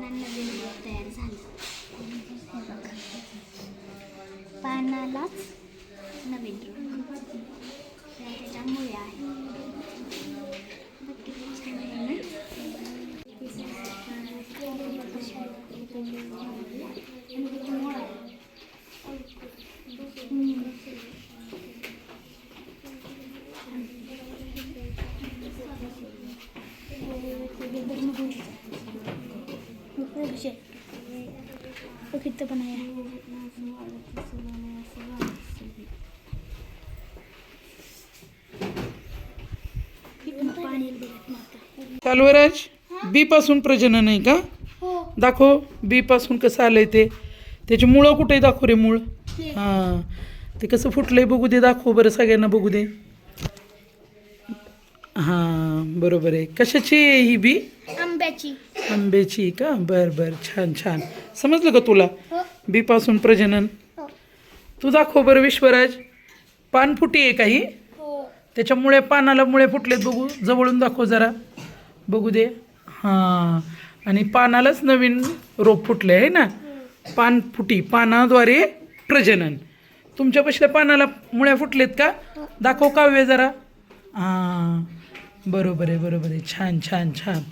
ह्यांना नवीन रोप तयार झालं पानालाच नवीन रोप त्याच्या आहे आणि इथं पण आहे पाणी कालवराज बी पासून प्रजनन आहे का? हो. दाखव बी पासून कसं आलंय ते. त्याची मुळं कुठे दाखव रे मूळ. हां. ते कसं फुटलंय बघू दे दाखव बरं सगळ्यांना बघू दे. हां बरोबर आहे. कशाची ही बी आंब्याची. आंब्याची का बरं बरं छान छान. समजलं का तुला? हो. बीपासून प्रजनन. हो. तू दाखव बरं विश्वराज. पान फुटी आहे काही हो? त्याच्यामुळे पानाला मुळे फुटलेत बघू. जवळून दाखव जरा. बघू दे. हां. आणि पानालाच नवीन रोप फुटले आहे ना? पान फुटी पानाद्वारे प्रजनन. तुमच्या पशल्या पानाला मुळ्या फुटलेत का? दाखव काव्य जरा. हां. बरोबर आहे बरोबर आहे. छान छान छान.